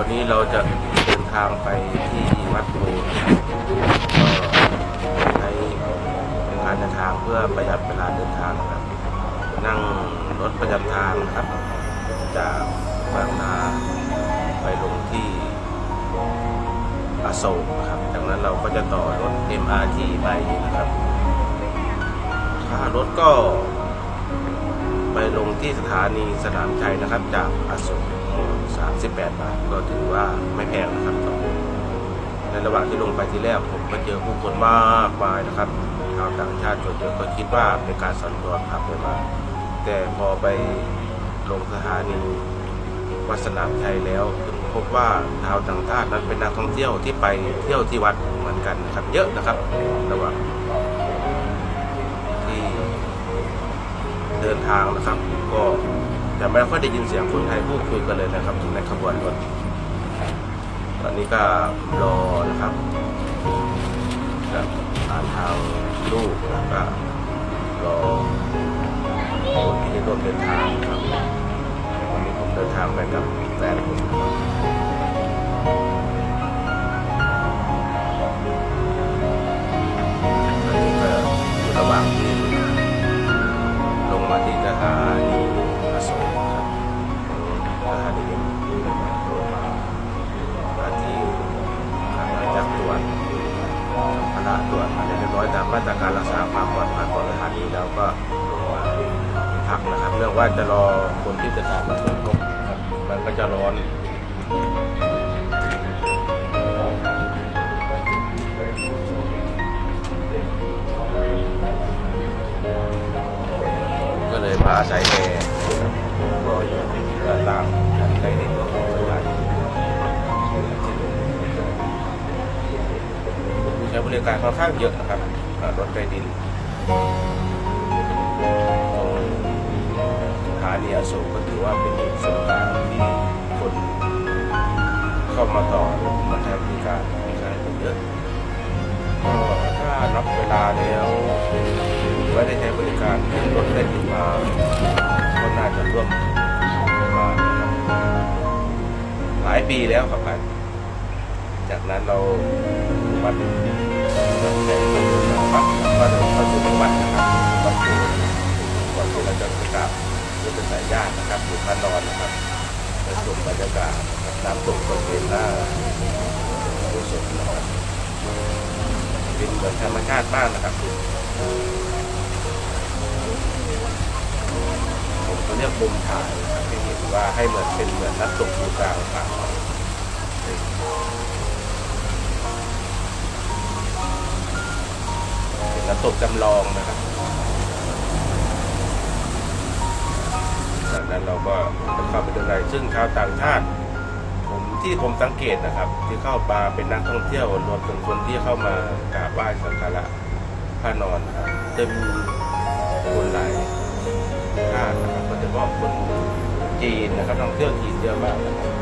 วันนี้เราจะเดินทางไปที่วัดโพนะครับก็ใช้การเดินทางเพื่อประหยัดเวลาเดินทางนะครับ นั่งรถประจำทางนะครับ จากบางนาไปลงที่อโศกนะครับจากนั้นเราก็จะต่อรถ MRT ไปนะครับค่ารถก็ไปลงที่สถานีสนามชัยนะครับ จากอโศก 38 บาท ก็ถือว่าไม่แพงนะครับในระหว่างที่ลงไปที่แรกผมก็เจอผู้คนมากมายนะครับชาวต่างชาติส่วนเยอะก็คิดว่าเป็นการสัญจรขับไปมาแต่พอไปลงสถานีวัดสนามชัยแล้วถึงพบว่าชาวต่างชาตินั้นเป็นนักท่องเที่ยวที่ไปเที่ยวที่วัดเหมือนกันนะครับเยอะนะครับ ระหว่างที่เดินทางนะครับก็ ต่ไม่ค่อยได้ยินเสียงคนไทยพูดคุยกันเลยนะครับในขบวนรถตอนนี้ก็รอนะครับกับผ่านทางลูกแล้วก็รอคนที่จะร่วมเดินทางครับวันนี้ผมเดินทางไปกับแฟนผม นะครับเนื่องว่าจะรอคนที่จะตามมาเพิ่มก็ครับมันก็จะร้อนก็เลยมาอาศัยแอร์รับก็อยู่ก็ตามกันใกล้ในตัวของสถานีผู้ใช้บริการค่อนข้างเยอะนะครับรถไฟดิน อโศกก็ถือว่าเป็นศูนย์กลางที่คนเข้ามาต่อรือมาใช้บริการมีการเยอะก็ถ้านับเวลาแล้วไม่ได้ใช้บริการขึ้นรถได้ถึงมาก็น่าจะร่วมมาหลายปีแล้วครับครับจากนั้นเราวัดวัดแห่งวัดวัดเข้าสู่วัดนะครับวัดโสายญาตินะครับอยู่พระนอนนะครับไปชมบรรยากาศน้ำตกบริเวณหน้าอุโสถนะครับเป็นเหมือนธรรมชาติมากนะครับผมก็เรียกมุมถ่ายนะครับที่เห็นว่าให้เหมือนเป็นเหมือนน้ำตกอยู่กลางป่าเป็นน้ำตกจำลองนะครับ เราก็จะเข้าไปดูในซึ่งชาวต่างชาติผมที่ผมสังเกตนะครับ ที่เข้ามาเป็นนักท่องเที่ยวรวมถึงคนที่เข้ามากราบไหว้สักการะพระนอนครับจะมีคนหลายชาตินะครับโดยเฉพาะคนจีนนะครับท่องเที่ยวจีนเยอะมากนะครับ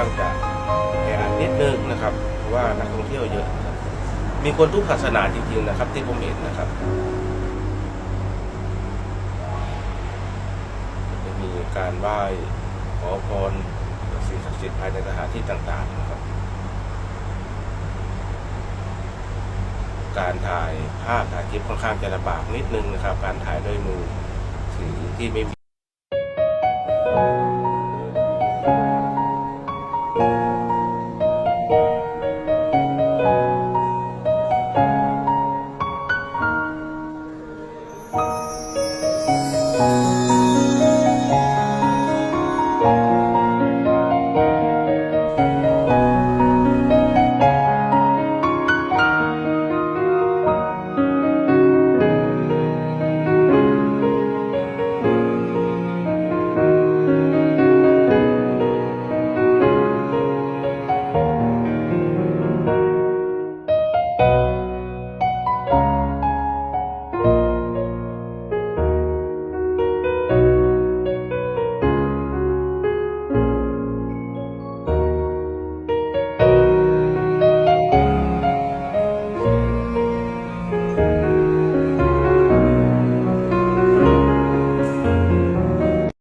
ข้างจะแออัดนิดนึงนะครับเพราะว่านักท่องเที่ยวเยอะ มีคนทุกศาสนาจริงๆนะครับ ที่ผมเห็นนะครับจะมีการไหว้ขอพรสิ่งศักดิ์สิทธิ์ภายในสถานที่ต่างๆนะครับ การถ่ายภาพถ่ายคลิปค่อนข้างจะลำบากนิดนึงนะครับ การถ่ายด้วยมือถือที่ไม่มี